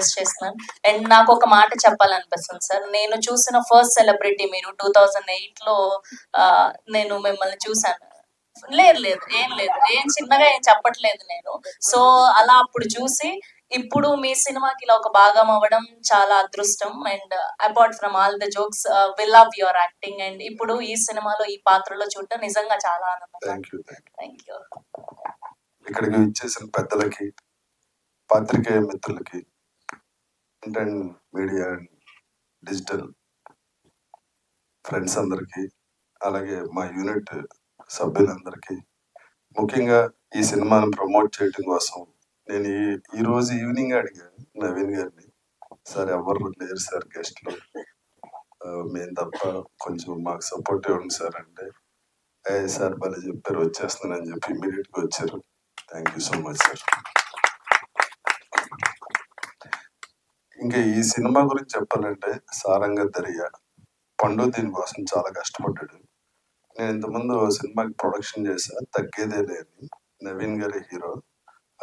Request చేస్తున్నాను and నాకు ఒక మాట చెప్పాలనిపిస్తుంది సార్. నేను చూసిన ఫస్ట్ సెలబ్రిటీ మీరు టూ థౌజండ్ ఎయిట్లో నేను మిమ్మల్ని చూశాను. లేదు లేదు ఏం లేదు. ఏం చిన్నగా ఏం చెప్పట్లేదు నేను. సో అలా అప్పుడు చూసి ఇప్పుడు మీ సినిమాకి ఇలా ఒక భాగం అవ్వడం చాలా అదృష్టం. And apart from all the jokes will love your acting and ఇప్పుడు ఈ సినిమాలో ఈ పాత్రలో చూడటం నిజంగా చాలా ఆనందంగా థ్యాంక్ యూ ఇక్కడికి ఇచ్చేసిన పెద్దలకి పాత్రికేయ మిత్రులకి and media and digital friends అందరికీ అలాగే మా యూనిట్ సభ్యులందరికీ. ముఖ్యంగా ఈ సినిమాను ప్రమోట్ చేయడం కోసం నేను ఈ ఈరోజు ఈవినింగ్ అడిగాను నవీన్ గారిని. సార్ ఎవరు లేరు సార్ గెస్ట్లు. మేము తప్ప కొంచెం మాకు సపోర్ట్ ఇవ్వండి సార్ అంటే ఏ సార్ భలే చెప్పారు వచ్చేస్తున్నానని చెప్పి ఇమీడియట్గా వచ్చారు. Thank you so much sir ఇంకా ఈ సినిమా గురించి చెప్పాలంటే సారంగ దర్యా పండు దీనికోసం చాలా కష్టపడ్డాడు. నేను ఇంతకుముందు సినిమాకి ప్రొడక్షన్ చేశా తగ్గేదే లేని నవీన్ గారి హీరో.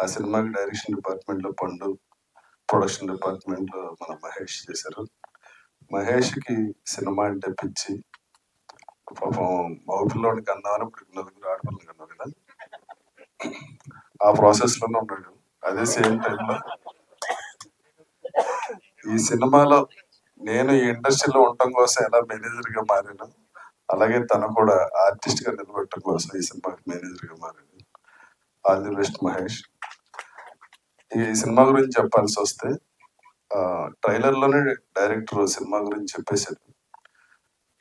ఆ సినిమాకి డైరెక్షన్ డిపార్ట్మెంట్లో పండు ప్రొడక్షన్ డిపార్ట్మెంట్లో మన మహేష్ చేశారు. మహేష్కి సినిమా అంటే పిచ్చి. పాపం మగ పిల్లోడికి అన్నారు ఇప్పుడు నలుగురు ఆడపిల్లలు కన్నారు కదా ఆ ప్రాసెస్లోనే ఉన్నాడు. అదే సేమ్ టైంలో ఈ సినిమాలో నేను ఈ ఇండస్ట్రీలో ఉండటం కోసం ఎలా మేనేజర్గా మారాను అలాగే తను కూడా ఆర్టిస్ట్గా నిలబెట్టడం కోసం ఈ సినిమాకి మేనేజర్గా మారాడు ఆల్ ది బెస్ట్ మహేష్. ఈ సినిమా గురించి చెప్పాల్సి వస్తే ట్రైలర్లోనే డైరెక్టర్ సినిమా గురించి చెప్పేశారు.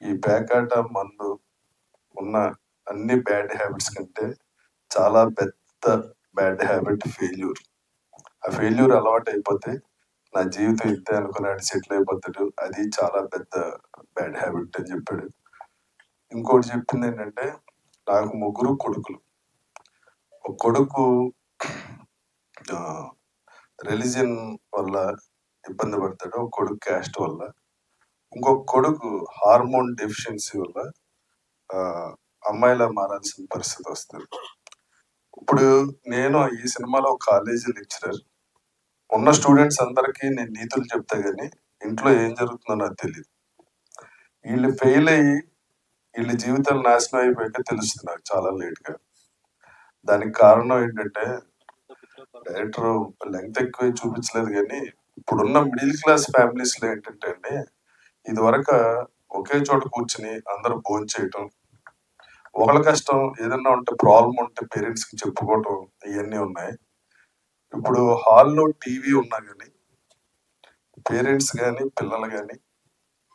ఈ పేకాట మందు ఉన్న అన్ని బ్యాడ్ హ్యాబిట్స్ కంటే చాలా పెద్ద బ్యాడ్ హ్యాబిట్ ఫెయిల్యూర్. ఆ ఫెయిల్యూర్ అలవాటు అయిపోతే నా జీవితం ఇంతే అనుకున్నాడు. సెటిల్ అయిపోతాడు. అది చాలా పెద్ద బ్యాడ్ హ్యాబిట్ అని చెప్పాడు. ఇంకోటి చెప్పింది ఏంటంటే నాకు ముగ్గురు కొడుకులు. ఒక కొడుకు రిలీజియన్ వల్ల ఇబ్బంది పడతాడు. ఒక కొడుకు క్యాస్ట్ వల్ల. ఇంకొక కొడుకు హార్మోన్ డెఫిషియన్సీ వల్ల అమ్మాయిలా మారాల్సిన పరిస్థితి వస్తుంది. ఇప్పుడు నేను ఈ సినిమాలో కాలేజీ లెక్చరర్. ఉన్న స్టూడెంట్స్ అందరికీ నేను నీతులు చెప్తా గానీ ఇంట్లో ఏం జరుగుతుందో నాకు తెలియదు వీళ్ళు ఫెయిల్ అయ్యి వీళ్ళ జీవితాలు నాశనం అయిపోయాక తెలుస్తుంది నాకు చాలా లేట్గా దానికి కారణం ఏంటంటే డైరెక్టర్ లెంగ్త్ ఎక్కువ చూపించలేదు కానీ ఇప్పుడున్న మిడిల్ క్లాస్ ఫ్యామిలీస్లో ఏంటంటే అండి ఇది వరకు ఒకే చోట కూర్చుని అందరూ భోజనం చేయటం ఒకళ్ళ కష్టం ఏదన్నా ఉంటే ప్రాబ్లం ఉంటే పేరెంట్స్కి చెప్పుకోవటం ఇవన్నీ ఉన్నాయి. ఇప్పుడు హాల్లో టీవీ ఉన్నా కానీ పేరెంట్స్ కానీ పిల్లలు కానీ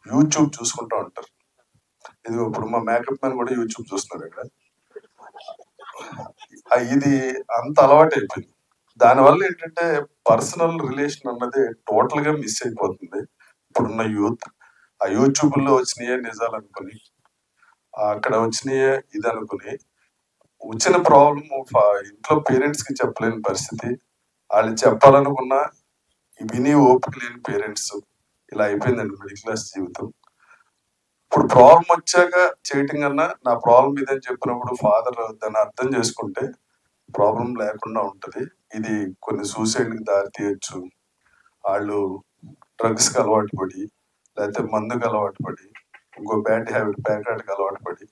యూట్యూబ్ చూసుకుంటూ ఉంటారు. ఇది ఇప్పుడు మా మేకప్ మ్యాన్ కూడా యూట్యూబ్ చూస్తున్నారు ఇక్కడ. ఇది అంత అలవాటు అయిపోయింది. దానివల్ల ఏంటంటే పర్సనల్ రిలేషన్ అన్నది టోటల్గా మిస్ అయిపోతుంది. ఇప్పుడున్న యూత్ ఆ యూట్యూబ్లో వచ్చినాయే నిజాలు అనుకుని అక్కడ వచ్చినాయే ఇది అనుకుని వచ్చిన ప్రాబ్లం ఇంట్లో పేరెంట్స్కి చెప్పలేని పరిస్థితి వాళ్ళు చెప్పాలనుకున్న విని ఓపిక లేని పేరెంట్స్ ఇలా అయిపోయిందండి మిడిల్ క్లాస్ జీవితం. ఇప్పుడు ప్రాబ్లం వచ్చాక చేయటం కన్నా నా ప్రాబ్లం ఇదని చెప్పినప్పుడు ఫాదర్ దాన్ని అర్థం చేసుకుంటే ప్రాబ్లం లేకుండా ఉంటుంది. ఇది కొన్ని సూసైడ్కి దారి తీయచ్చు. వాళ్ళు డ్రగ్స్కి అలవాటు పడి లేకపోతే మందుకు అలవాటు పడి ఇంకో బ్యాడ్ హ్యాబిట్ ప్యాకెట్కి అలవాటు పడి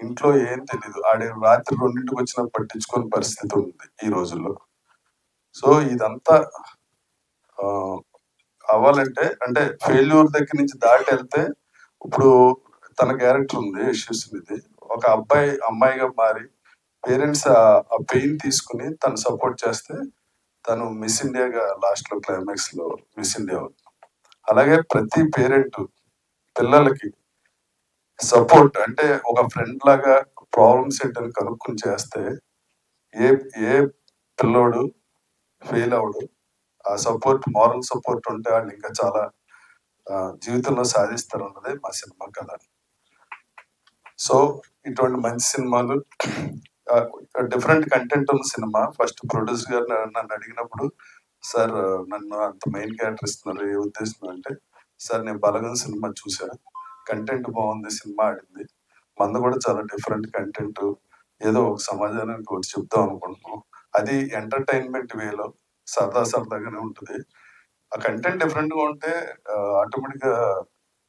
ఇంట్లో ఏం తెలీదు. ఆడే రాత్రి రెండింటికి వచ్చినా పట్టించుకోని పరిస్థితి ఉంది ఈ రోజుల్లో. సో ఇదంతా అవ్వాలంటే అంటే ఫెయిల్యూర్ దగ్గర నుంచి దాటి వెళ్తే ఇప్పుడు తన క్యారెక్టర్ ఉంది ఇష్యూస్ యశస్వినిది ఒక అబ్బాయి అమ్మాయిగా మారి పేరెంట్స్ ఆ పెయిన్ తీసుకుని తను సపోర్ట్ చేస్తే తను మిస్ ఇండియాగా లాస్ట్ క్లైమాక్స్లో మిస్ ఇండియా అవుతుంది. అలాగే ప్రతి పేరెంట్ పిల్లలకి సపోర్ట్ అంటే ఒక ఫ్రెండ్ లాగా ప్రాబ్లమ్స్ ఏంటని కనుక్కుని చేస్తే ఏ ఏ పిల్లోడు ఫెయిల్ అవడు ఆ సపోర్ట్ మారల్ సపోర్ట్ ఉంటే వాళ్ళు ఇంకా చాలా జీవితంలో సాధిస్తారు అన్నదే మా సినిమా కథ. సో ఇటువంటి మంచి సినిమాలు డిఫరెంట్ కంటెంట్ ఉన్న సినిమా. ఫస్ట్ ప్రొడ్యూసర్ గారు నన్ను- అడిగినప్పుడు సార్ నన్ను అంత మెయిన్ క్యారెక్టర్ ఇస్తున్నారు. ఏ ఉద్దేశం అంటే సార్ నేను బలగం సినిమా చూశాను కంటెంట్ బాగుంది సినిమా ఆడింది. మంద కూడా చాలా డిఫరెంట్ కంటెంట్ ఏదో ఒక సమాజానికి ఒకటి చెప్దాం అనుకుంటున్నాం. అది ఎంటర్టైన్మెంట్ వేలో సరదా సరదాగానే ఉంటుంది. ఆ కంటెంట్ డిఫరెంట్గా ఉంటే ఆటోమేటిక్గా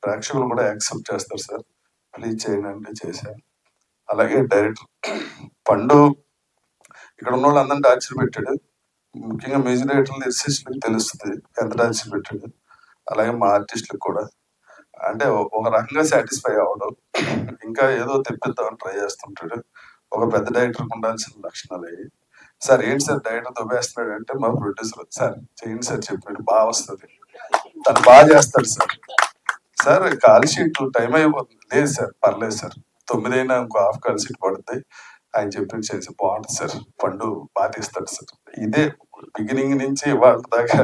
ప్రేక్షకులు కూడా యాక్సెప్ట్ చేస్తారు సార్. ప్లీజ్ చేయండి అంటే చేశాను అలాగే డైరెక్టర్ పండు ఇక్కడ ఉన్న వాళ్ళు అందరినీ టార్చర్ పెట్టాడు. ముఖ్యంగా మ్యూజిక్ డైరెక్టర్లు ఎస్ఎస్లకు తెలుస్తుంది ఎంత టార్చర్ పెట్టాడు. అలాగే మా ఆర్టిస్టులకు కూడా. అంటే ఒక రకంగా సాటిస్ఫై అవ్వడం. ఇంకా ఏదో తెప్పిద్దామని ట్రై చేస్తుంటాడు. ఒక పెద్ద డైరెక్టర్కి ఉండాల్సిన లక్షణాలు అవి సార్ ఏంటి సార్ డైరెక్టర్ దొబ్బేస్తున్నాడు అంటే మా ప్రొడ్యూసర్ సార్ చేయండి సార్ చెప్పాడు. బాగా వస్తుంది. తను బాగా చేస్తాడు sir. Sir call sheet time అయిపోతుంది. లేదు సార్ పర్లేదు సార్. తొమ్మిదైనా ఇంకో హాఫ్ కాల్ షీట్ పడుతుంది ఆయన చెప్పిన చేసి బాగుంటుంది సార్ పండు బాగా తీస్తాడు సార్. ఇదే బిగినింగ్ నుంచి వాళ్ళ దాకా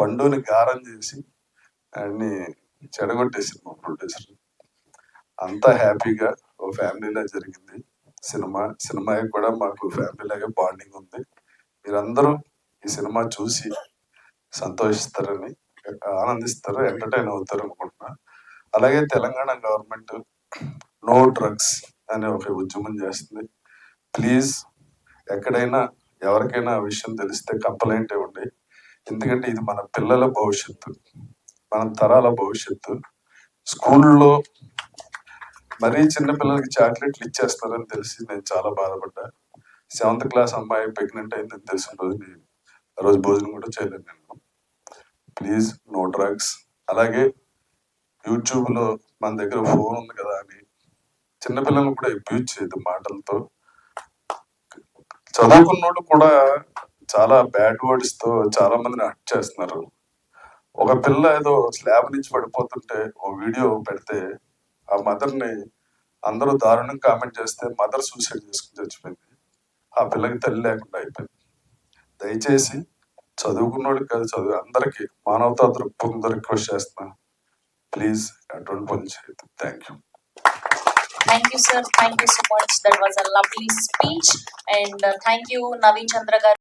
పండుని గారం చేసి ఆయన్ని చెడగొట్టేసింది మా ప్రొడ్యూసర్. అంతా హ్యాపీగా ఓ ఫ్యామిలీలో జరిగింది. సినిమా సినిమా కూడా మాకు ఫ్యామిలీ లాగా బాండింగ్ ఉంది. మీరందరూ ఈ సినిమా చూసి సంతోషిస్తారని ఆనందిస్తారు ఎంటర్టైన్ అవుతారు అనుకుంటున్నా. అలాగే తెలంగాణ గవర్నమెంట్ నో డ్రగ్స్ అనే ఒక ఉద్యమం చేస్తుంది. ప్లీజ్ ఎక్కడైనా ఎవరికైనా ఆ విషయం తెలిస్తే కంప్లైంట్ ఇవ్వండి. ఎందుకంటే ఇది మన పిల్లల భవిష్యత్తు మన తరాల భవిష్యత్తు. స్కూల్లో మరీ చిన్న పిల్లలకి చాక్లెట్లు ఇచ్చేస్తారని తెలిసి నేను చాలా బాధపడ్డా. సెవెంత్ క్లాస్ అమ్మాయి ప్రెగ్నెంట్ అయిందని తెలిసిన రోజు నేను ఆ రోజు భోజనం కూడా చేయలేదు నేను. Please no drugs. అలాగే యూట్యూబ్లో మన దగ్గర ఫోన్ ఉంది కదా అని చిన్నపిల్లలను కూడా అబ్యూజ్ చేయదు మాటలతో. చదువుకున్నోళ్ళు కూడా చాలా బ్యాడ్ వర్డ్స్తో చాలా మందిని హట్ చేస్తున్నారు. ఒక పిల్ల ఏదో స్లాబ్ నుంచి పడిపోతుంటే ఓ వీడియో పెడితే ఆ మదర్ని అందరూ దారుణంగా కామెంట్ చేస్తే మదర్ సూసైడ్ చేసుకుని చచ్చిపోయింది. ఆ పిల్లకి తల్లి లేకుండా అయిపోయింది. దయచేసి చదువుకున్నోడికి కాదు చదువు అందరికి మానవతా దృక్పథంతో రిక్వెస్ట్ చేస్తున్నా. ప్లీజ్ అటువంటి పని చేయొద్దు thank you thank you sir thank you so much that was a lovely speech and thank you Naveen Chandra garu